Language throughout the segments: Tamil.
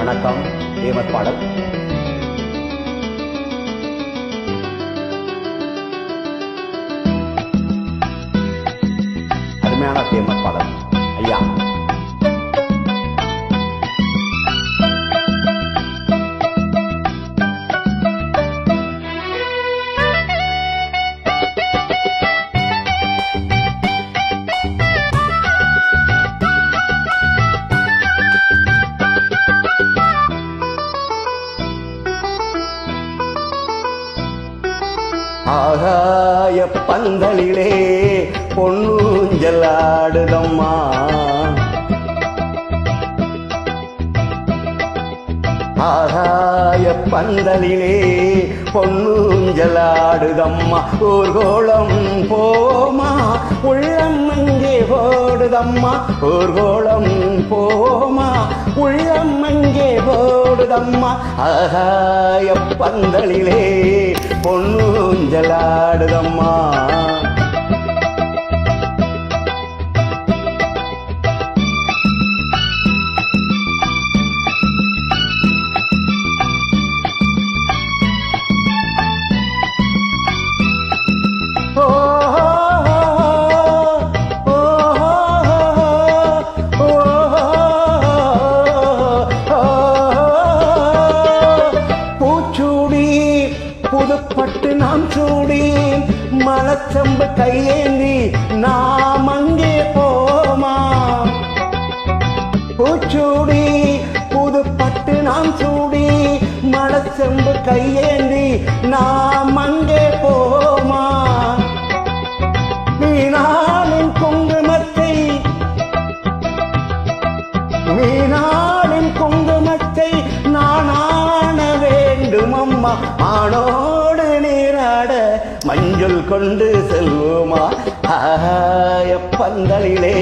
வணக்கம் தேமத் பாடல். ஆகாய பந்தலிலே பொன்னூஞ்சல் ஆடுதம்மா ஆகாய பந்தலிலே பொன்னூஞ்சல் ஆடுதம்மா ஊர்கோளம் போமா உள்ளம் அங்கே ஓடுதம்மா ஊர்கோளம் போமா உள்ளம் அங்கே ஓடுதம்மா ஆகாய பந்தலிலே பொன்னூஞ்சல் ஆடுதம்மா மலச்சம்பு கையேந்தி நாம் அங்கே போமா? பூச்சூடி புது பட்டு நாம் சூடி மலச்செம்பு கையேந்தி நாம் அங்கே போமா? மீனாளின் குங்குமத்தை மீனாளின் குங்குமத்தை நான் ஆண வேண்டும் ஆணோடு நீராட மஞ்சள் கொண்டு செல்வோமா? பந்தலிலே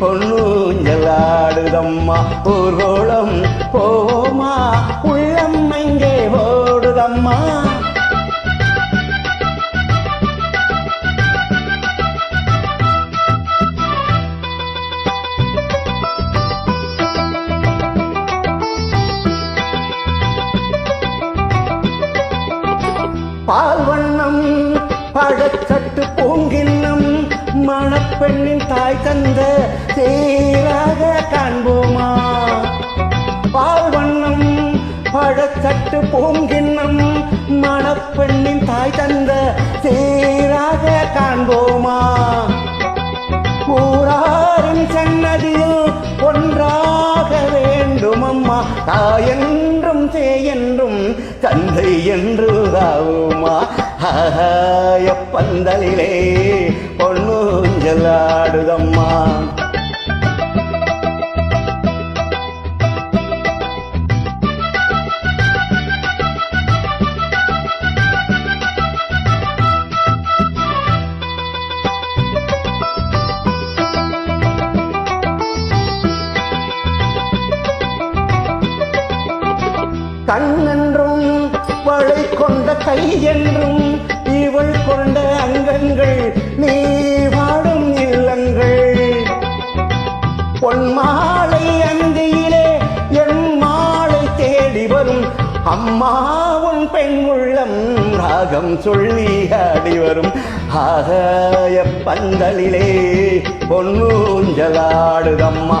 பொன்னூஞ்சல் ஆடுதம்மா. ஊர்கோளம் போவோமா? உள்ளம் எங்கே ஓடுதம்மா? பால் வண்ணம் பழச்சட்டு பூங்கின்னம் மணப்பெண்ணின் தாய் தந்த சீராக காண்போமா? பால் வண்ணம் பழச்சட்டு பூங்கின்னம் மணப்பெண்ணின் தாய் தந்த சீராக காண்போமா? ஊராரின் சன்னதியில் ஒன்றாக வேண்டுமம்மா தாயன் தாயென்றும் என்றும் தந்தை என்று ஆவுமா ஆகாய பந்தலிலே பொன்னூஞ்சல் ஆடுதம்மா. கண்ணென்றும் வளை கொண்ட கை என்றும் இவள் கொண்ட அங்கங்கள் நீ வாடும் இல்லங்கள். பொன்மாலை அந்தியிலே என் மாலை தேடி வரும். அம்மா உன் பெண் உள்ளம் ராகம் சொல்லி ஆடி வரும். ஆகாய பந்தலிலே பொன்னூஞ்சலாடுதம்மா